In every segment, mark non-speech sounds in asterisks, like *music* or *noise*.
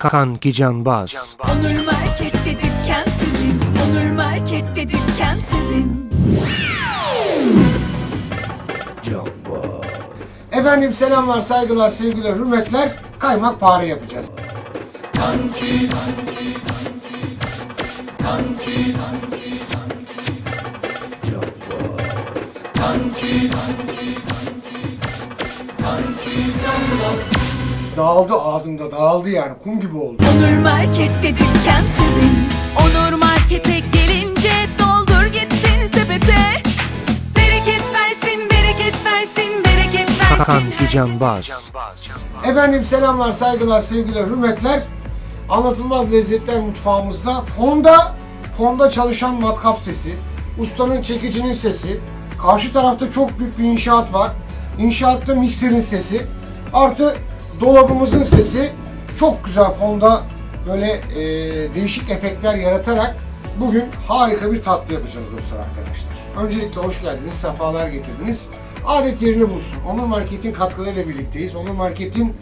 Kanki Canbaz. Onur Market'te dükkan sizin. Onur Market'te dükkan sizin. Efendim selamlar, saygılar, sevgiler, hürmetler. Kaymak pare yapacağız. Dağıldı ağzımda, dağıldı yani. Kum gibi oldu. Onur Market'te dükkan sizin. Onur Market'e gelince doldur gitsin sepete. Bereket versin, bereket versin, bereket versin. Kanki Canbaz. Efendim selamlar, saygılar, sevgiler, hürmetler. Anlatılmaz lezzetler mutfağımızda. Fonda, fonda çalışan matkap sesi, ustanın çekicinin sesi. Karşı tarafta çok büyük bir inşaat var. İnşaatta mikserin sesi. Artı dolabımızın sesi. Çok güzel fonda böyle e, değişik efektler yaratarak bugün harika bir tatlı yapacağız dostlar arkadaşlar. Öncelikle hoş geldiniz, sefalar getirdiniz. Adet yerini bulsun. Onur Market'in katkılarıyla birlikteyiz. Onur Market'in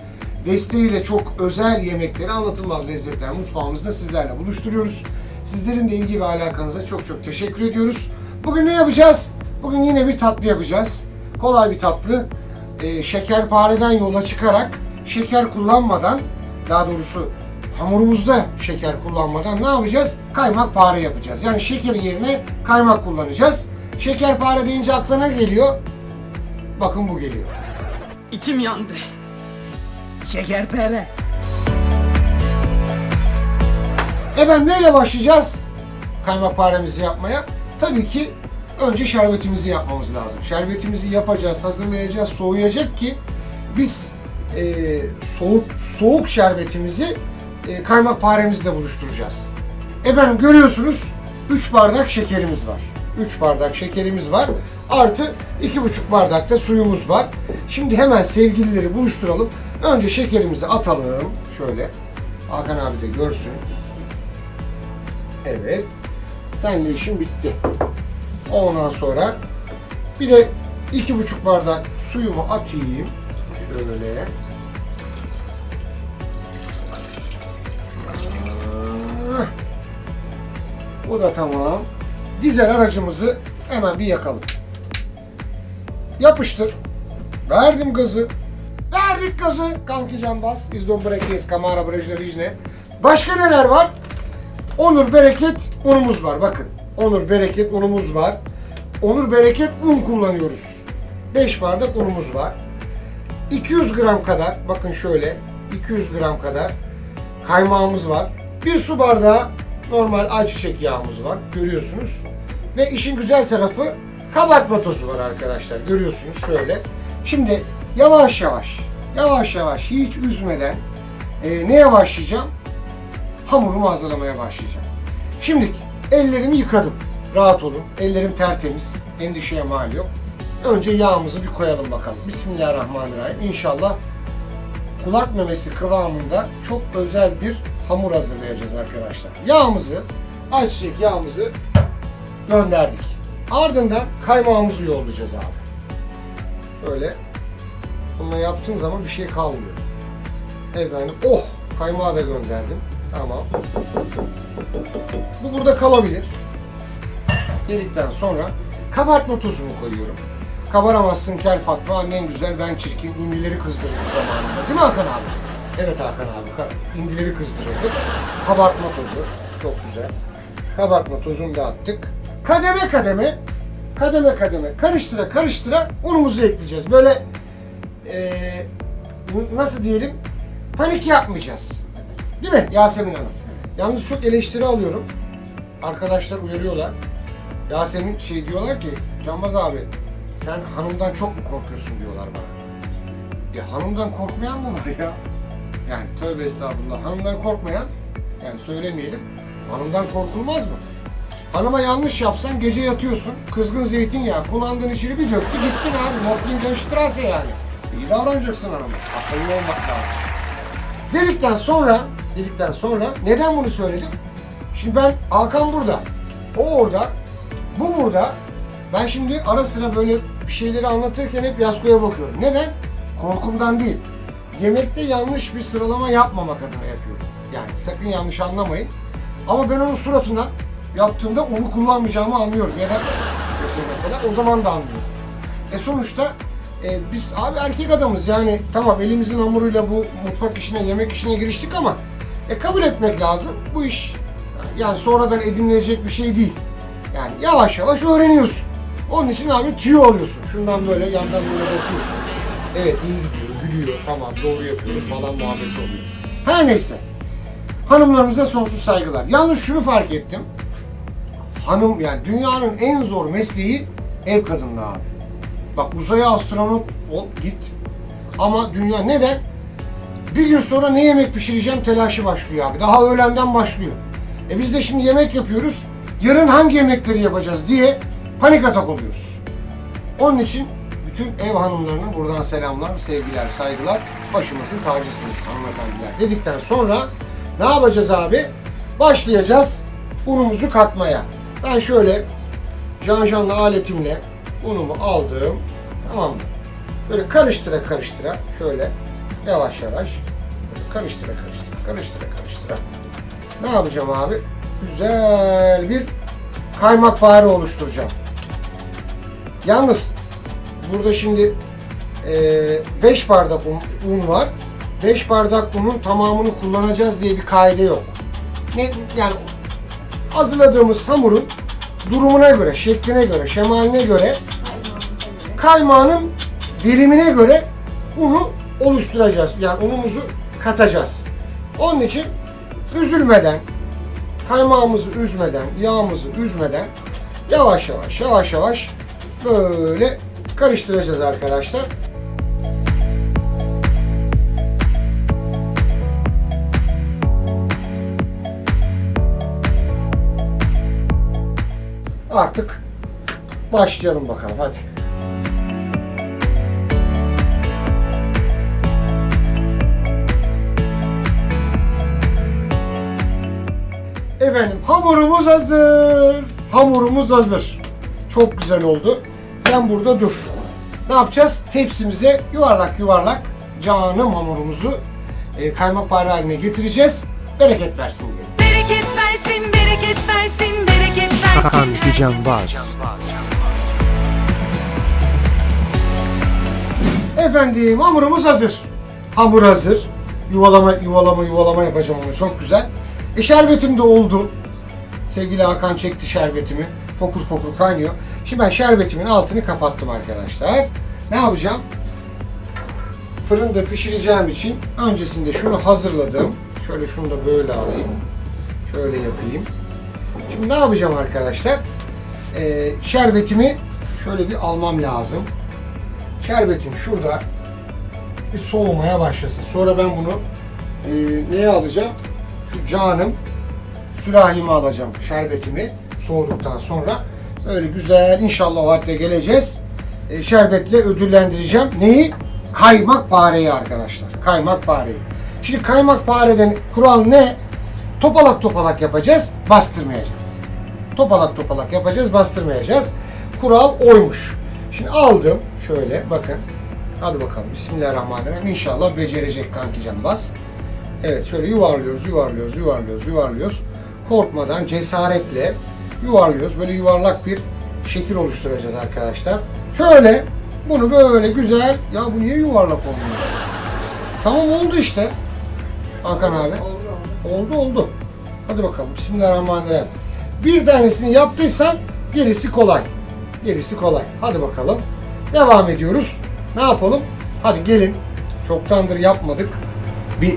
desteğiyle çok özel yemekleri anlatılmaz lezzetler mutfağımızda sizlerle buluşturuyoruz. Sizlerin de ilgi ve alakanıza çok çok teşekkür ediyoruz. Bugün ne yapacağız? Bugün yine bir tatlı yapacağız. Kolay bir tatlı. Ee, şekerpareden yola çıkarak şeker kullanmadan daha doğrusu hamurumuzda şeker kullanmadan ne yapacağız? Kaymak pare yapacağız. Yani şekerin yerine kaymak kullanacağız. Şekerpare deyince aklına geliyor. Bakın bu geliyor. İçim yandı. Şekerpare. Efendim neyle başlayacağız? Kaymakparemizi yapmaya. Tabii ki önce şerbetimizi yapmamız lazım. Şerbetimizi yapacağız, hazırlayacağız, soğuyacak ki biz e, soğuk soğuk şerbetimizi e, kaymakparemizle buluşturacağız. Efendim görüyorsunuz 3 bardak şekerimiz var. 3 bardak şekerimiz var. Artı 2,5 bardak da suyumuz var. Şimdi hemen sevgilileri buluşturalım. Önce şekerimizi atalım. Şöyle. Hakan abi de görsün. Evet. Seninle işim bitti. Ondan sonra bir de iki buçuk bardak suyumu atayım. Böyle. Bu da tamam. Dizel aracımızı hemen bir yakalım. Yapıştır. Verdim gazı. Verdik gazı. Kanki Canbaz. İzdon Brekes, Kamara Brejne Rijne. Başka neler var? Onur Bereket unumuz var bakın. Onur Bereket unumuz var. Onur Bereket un kullanıyoruz. 5 bardak unumuz var. 200 gram kadar bakın şöyle 200 gram kadar kaymağımız var. Bir su bardağı normal ayçiçek yağımız var. Görüyorsunuz. Ve işin güzel tarafı kabartma tozu var arkadaşlar. Görüyorsunuz şöyle. Şimdi yavaş yavaş yavaş yavaş hiç üzmeden e, neye başlayacağım? hamurumu hazırlamaya başlayacağım. Şimdi ellerimi yıkadım. Rahat olun. Ellerim tertemiz. Endişeye mal yok. Önce yağımızı bir koyalım bakalım. Bismillahirrahmanirrahim. İnşallah kulak memesi kıvamında çok özel bir hamur hazırlayacağız arkadaşlar. Yağımızı, ayçiçek yağımızı gönderdik. Ardından kaymağımızı yollayacağız abi. Böyle bununla yaptığın zaman bir şey kalmıyor. Efendim, oh kaymağı da gönderdim. Tamam. Bu burada kalabilir. Yedikten sonra kabartma tozumu koyuyorum. Kabaramazsın kel Fatma, annen güzel, ben çirkin, indileri kızdırdık zamanında. Değil mi Hakan abi? Evet Hakan abi, indileri kızdırırdık. Kabartma tozu, çok güzel. Kabartma tozunu da attık. Kademe kademe, kademe kademe, karıştıra karıştıra unumuzu ekleyeceğiz. Böyle eee, nasıl diyelim, panik yapmayacağız. Değil mi Yasemin Hanım? Yalnız çok eleştiri alıyorum. Arkadaşlar uyarıyorlar. Yasemin şey diyorlar ki, Canbaz abi sen hanımdan çok mu korkuyorsun diyorlar bana. Ya hanımdan korkmayan mı var ya? Yani tövbe estağfurullah. Hanımdan korkmayan, yani söylemeyelim, hanımdan korkulmaz mı? Hanıma yanlış yapsan gece yatıyorsun, kızgın zeytinyağı kullandığın içini bir döktü gittin abi. Nordlingenstrasse yani. İyi davranacaksın hanıma. Akıllı olmak lazım. Dedikten sonra, dedikten sonra neden bunu söyledim? Şimdi ben Hakan burada, o orada, bu burada. Ben şimdi ara sıra böyle bir şeyleri anlatırken hep Yasko'ya bakıyorum. Neden? Korkumdan değil. Yemekte yanlış bir sıralama yapmamak adına yapıyorum. Yani sakın yanlış anlamayın. Ama ben onun suratından yaptığımda onu kullanmayacağımı anlıyorum. Neden yapıyor mesela? O zaman da anlıyorum. E sonuçta e, biz abi erkek adamız yani tamam elimizin hamuruyla bu mutfak işine, yemek işine giriştik ama e, kabul etmek lazım. Bu iş yani sonradan edinilecek bir şey değil. Yani yavaş yavaş öğreniyorsun. Onun için abi tüyo alıyorsun. Şundan böyle yandan böyle bakıyorsun. Evet iyi gidiyor, gülüyor, tamam doğru yapıyoruz falan muhabbet oluyor. Her neyse. Hanımlarımıza sonsuz saygılar. Yalnız şunu fark ettim. Hanım yani dünyanın en zor mesleği ev kadınlığı abi. Bak uzaya astronot ol git. Ama dünya neden? Bir gün sonra ne yemek pişireceğim telaşı başlıyor abi. Daha öğlenden başlıyor. E biz de şimdi yemek yapıyoruz. Yarın hangi yemekleri yapacağız diye panik atak oluyoruz. Onun için bütün ev hanımlarına buradan selamlar, sevgiler, saygılar. Başımızın tacısınız hanımefendiler. Dedikten sonra ne yapacağız abi? Başlayacağız unumuzu katmaya. Ben şöyle janjanlı aletimle unumu aldım. Tamam mı? Böyle karıştıra karıştıra şöyle yavaş yavaş böyle karıştıra karıştıra karıştıra karıştıra ne yapacağım abi? Güzel bir kaymak fare oluşturacağım. Yalnız burada şimdi 5 bardak un, un var. 5 bardak unun tamamını kullanacağız diye bir kaide yok. Ne yani hazırladığımız hamurun durumuna göre, şekline göre, şemaline göre kaymağının verimine göre unu oluşturacağız. Yani unumuzu katacağız. Onun için üzülmeden, kaymağımızı üzmeden, yağımızı üzmeden yavaş yavaş yavaş yavaş böyle karıştıracağız arkadaşlar. Artık başlayalım bakalım hadi. Efendim hamurumuz hazır. Hamurumuz hazır. Çok güzel oldu. Sen burada dur. Ne yapacağız? Tepsimize yuvarlak yuvarlak canım hamurumuzu e, kaymakpare haline getireceğiz. Bereket versin diye. Bereket versin, bereket versin, bereket versin. Kanki Canbaz. Efendim hamurumuz hazır. Hamur hazır. Yuvalama yuvalama yuvalama yapacağım onu çok güzel. E şerbetim de oldu. Sevgili Hakan çekti şerbetimi. Fokur fokur kaynıyor. Şimdi ben şerbetimin altını kapattım arkadaşlar. Ne yapacağım? Fırında pişireceğim için öncesinde şunu hazırladım. Şöyle şunu da böyle alayım. Şöyle yapayım. Şimdi ne yapacağım arkadaşlar? Ee, şerbetimi şöyle bir almam lazım. Şerbetim şurada bir soğumaya başlasın. Sonra ben bunu e, neye alacağım? Şu canım sürahime alacağım şerbetimi soğuduktan sonra. Böyle güzel inşallah o hadde geleceğiz. E, şerbetle ödüllendireceğim. Neyi? Kaymak pareyi arkadaşlar. Kaymak pareyi. Şimdi kaymak pareden kural ne? Topalak topalak yapacağız, bastırmayacağız. Topalak topalak yapacağız, bastırmayacağız. Kural oymuş. Şimdi aldım şöyle bakın. Hadi bakalım Bismillahirrahmanirrahim. İnşallah becerecek kanki Canbaz. Evet şöyle yuvarlıyoruz, yuvarlıyoruz, yuvarlıyoruz, yuvarlıyoruz. Korkmadan, cesaretle yuvarlıyoruz. Böyle yuvarlak bir şekil oluşturacağız arkadaşlar. Şöyle bunu böyle güzel. Ya bu niye yuvarlak olmuyor? Tamam oldu işte. Hakan abi. Oldu oldu. Hadi bakalım. Bismillahirrahmanirrahim. Bir tanesini yaptıysan gerisi kolay. Gerisi kolay. Hadi bakalım. Devam ediyoruz. Ne yapalım? Hadi gelin. Çoktandır yapmadık. Bir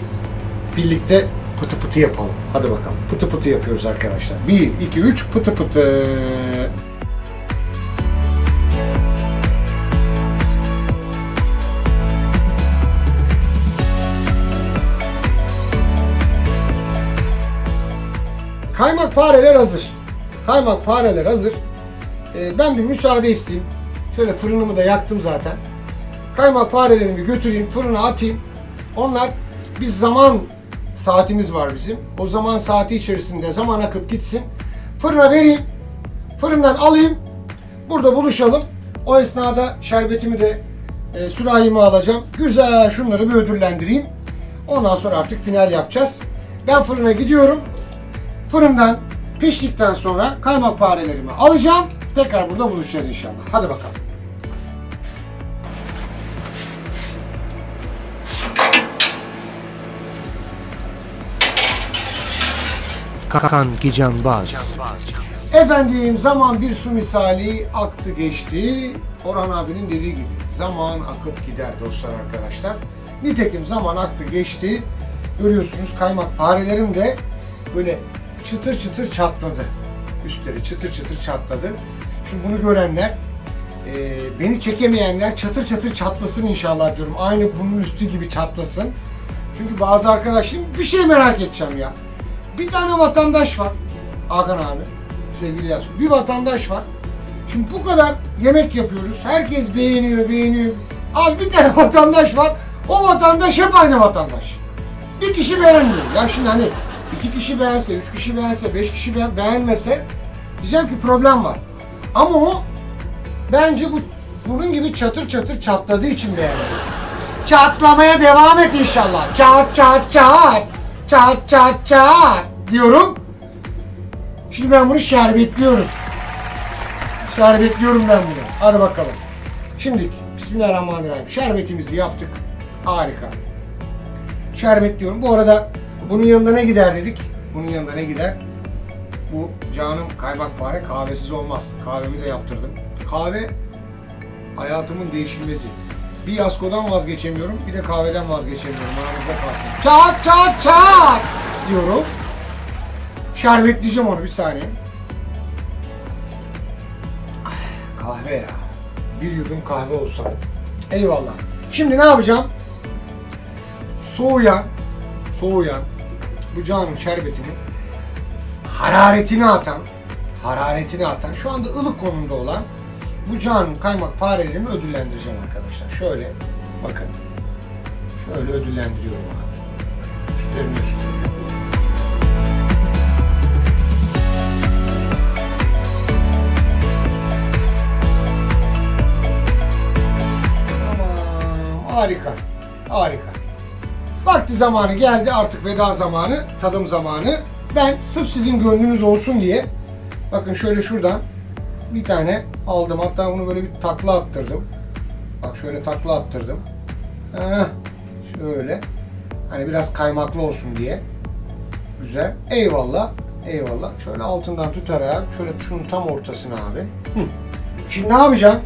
birlikte pıtı pıtı yapalım. Hadi bakalım. Pıtı pıtı yapıyoruz arkadaşlar. 1, 2, 3 pıtı pıtı. Kaymak fareler hazır. Kaymak fareler hazır. Ee, ben bir müsaade isteyeyim. Şöyle fırınımı da yaktım zaten. Kaymak farelerimi götüreyim, fırına atayım. Onlar biz zaman saatimiz var bizim. O zaman saati içerisinde zaman akıp gitsin. Fırına vereyim. Fırından alayım. Burada buluşalım. O esnada şerbetimi de e, sürahime alacağım. Güzel şunları bir ödüllendireyim. Ondan sonra artık final yapacağız. Ben fırına gidiyorum. Fırından piştikten sonra kaymak parelerimi alacağım. Tekrar burada buluşacağız inşallah. Hadi bakalım. Kanki Canbaz. Efendim zaman bir su misali aktı geçti. Orhan abinin dediği gibi zaman akıp gider dostlar arkadaşlar. Nitekim zaman aktı geçti. Görüyorsunuz kaymak parelerim de böyle çıtır çıtır çatladı. Üstleri çıtır çıtır çatladı. Şimdi bunu görenler e, beni çekemeyenler çatır çatır çatlasın inşallah diyorum. Aynı bunun üstü gibi çatlasın. Çünkü bazı arkadaşlarım bir şey merak edeceğim ya. Bir tane vatandaş var. Hakan abi, sevgili Yasun. Bir vatandaş var. Şimdi bu kadar yemek yapıyoruz. Herkes beğeniyor, beğeniyor. Abi bir tane *laughs* vatandaş var. O vatandaş hep aynı vatandaş. Bir kişi beğenmiyor. Ya şimdi hani iki kişi beğense, üç kişi beğense, beş kişi be- beğenmese diyeceğim ki problem var. Ama o bence bu bunun gibi çatır çatır çatladığı için beğenmiyor. Çatlamaya devam et inşallah. Çat çat çat. Çat çat çat diyorum. Şimdi ben bunu şerbetliyorum. Şerbetliyorum ben bunu. Hadi bakalım. Şimdi Bismillahirrahmanirrahim. Şerbetimizi yaptık. Harika. Şerbetliyorum. Bu arada bunun yanında ne gider dedik? Bunun yanında ne gider? Bu canım kaymakpare kahvesiz olmaz. Kahvemi de yaptırdım. Kahve hayatımın değişilmezi. Bir yaskodan vazgeçemiyorum, bir de kahveden vazgeçemiyorum. Aramızda kalsın. Çat çat çat diyorum. Şerbetleyeceğim onu bir saniye. Kahve ya. Bir yudum kahve olsa. Eyvallah. Şimdi ne yapacağım? Soğuyan, soğuyan bu canım şerbetini hararetini atan, hararetini atan, şu anda ılık konumda olan bu canım kaymak parelerimi ödüllendireceğim arkadaşlar. Şöyle bakın. Şöyle ödüllendiriyorum abi. Üstlerine üstlerine. Harika. Harika. Vakti zamanı geldi artık veda zamanı, tadım zamanı. Ben sırf sizin gönlünüz olsun diye bakın şöyle şuradan bir tane aldım. Hatta bunu böyle bir takla attırdım. Bak şöyle takla attırdım. Heh, şöyle. Hani biraz kaymaklı olsun diye. Güzel. Eyvallah. Eyvallah. Şöyle altından tutarak şöyle şunun tam ortasına abi. Hı. Şimdi ne yapacağım?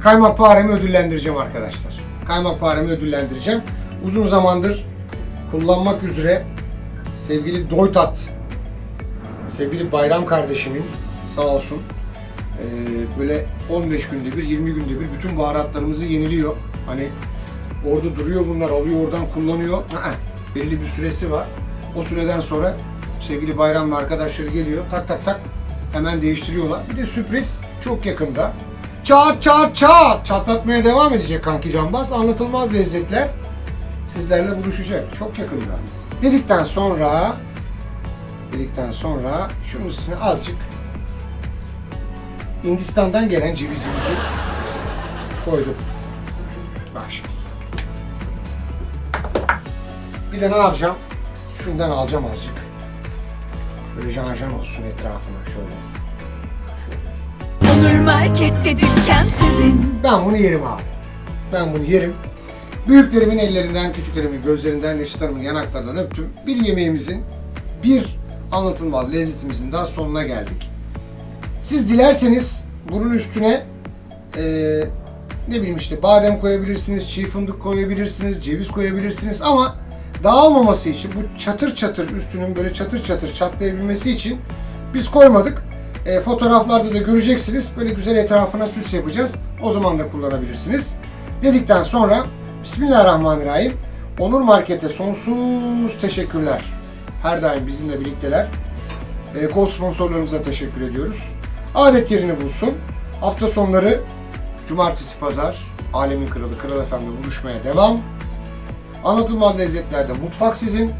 Kaymakparemi ödüllendireceğim arkadaşlar. Kaymakparemi ödüllendireceğim. Uzun zamandır kullanmak üzere sevgili Doytat, sevgili Bayram kardeşimin sağ olsun ee, böyle 15 günde bir, 20 günde bir bütün baharatlarımızı yeniliyor. Hani orada duruyor bunlar, alıyor oradan kullanıyor. Aa, belirli bir süresi var. O süreden sonra sevgili Bayram ve arkadaşları geliyor. Tak tak tak hemen değiştiriyorlar. Bir de sürpriz çok yakında. Çat çat çat çatlatmaya devam edecek kanki Canbaz. Anlatılmaz lezzetler sizlerle buluşacak. Çok yakında. Dedikten sonra dedikten sonra şunun üstüne azıcık Hindistan'dan gelen cevizimizi koydum. Bak. Bir de ne yapacağım? Şundan alacağım azıcık. Böyle janjan olsun etrafına şöyle. Market'te dükkan. Ben bunu yerim abi. Ben bunu yerim. Büyüklerimin ellerinden, küçüklerimin gözlerinden, yaşıtlarımın yanaklarından öptüm. Bir yemeğimizin, bir anlatılmaz lezzetimizin daha sonuna geldik. Siz dilerseniz bunun üstüne eee, ne bileyim işte badem koyabilirsiniz, çiğ fındık koyabilirsiniz, ceviz koyabilirsiniz ama dağılmaması için bu çatır çatır üstünün böyle çatır çatır çatlayabilmesi için biz koymadık. E, fotoğraflarda da göreceksiniz. Böyle güzel etrafına süs yapacağız. O zaman da kullanabilirsiniz. Dedikten sonra Bismillahirrahmanirrahim. Onur Market'e sonsuz teşekkürler. Her daim bizimle birlikteler. E, kol sponsorlarımıza teşekkür ediyoruz. Adet yerini bulsun. Hafta sonları cumartesi pazar Alemin Kralı Kral FM'de buluşmaya devam. Anlatılmaz lezzetlerde mutfak sizin.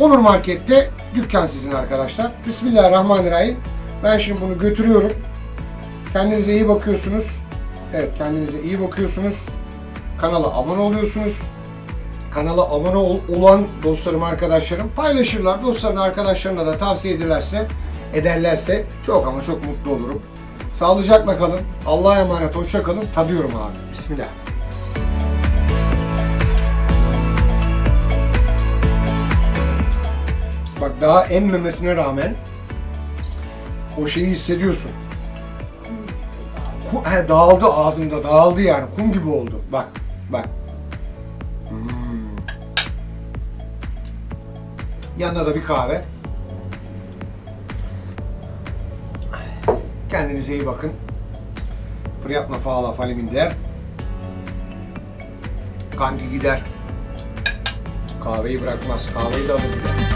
Onur Market'te dükkan sizin arkadaşlar. Bismillahirrahmanirrahim. Ben şimdi bunu götürüyorum. Kendinize iyi bakıyorsunuz. Evet kendinize iyi bakıyorsunuz. Kanala abone oluyorsunuz. kanala abone ol- olan dostlarım, arkadaşlarım paylaşırlar. Dostlarına, arkadaşlarına da tavsiye ederlerse, ederlerse çok ama çok mutlu olurum. Sağlıcakla kalın. Allah'a emanet. Hoşça kalın. Tadıyorum abi. Bismillah. Bak daha emmemesine rağmen o şeyi hissediyorsun. Ku- He, dağıldı ağzımda, dağıldı yani. Kum gibi oldu. Bak, bak. Hmm. Yanına da bir kahve. Kendinize iyi bakın. Priyatma faala falimin Kanki gider. Kahveyi bırakmaz. Kahveyi de alır gider.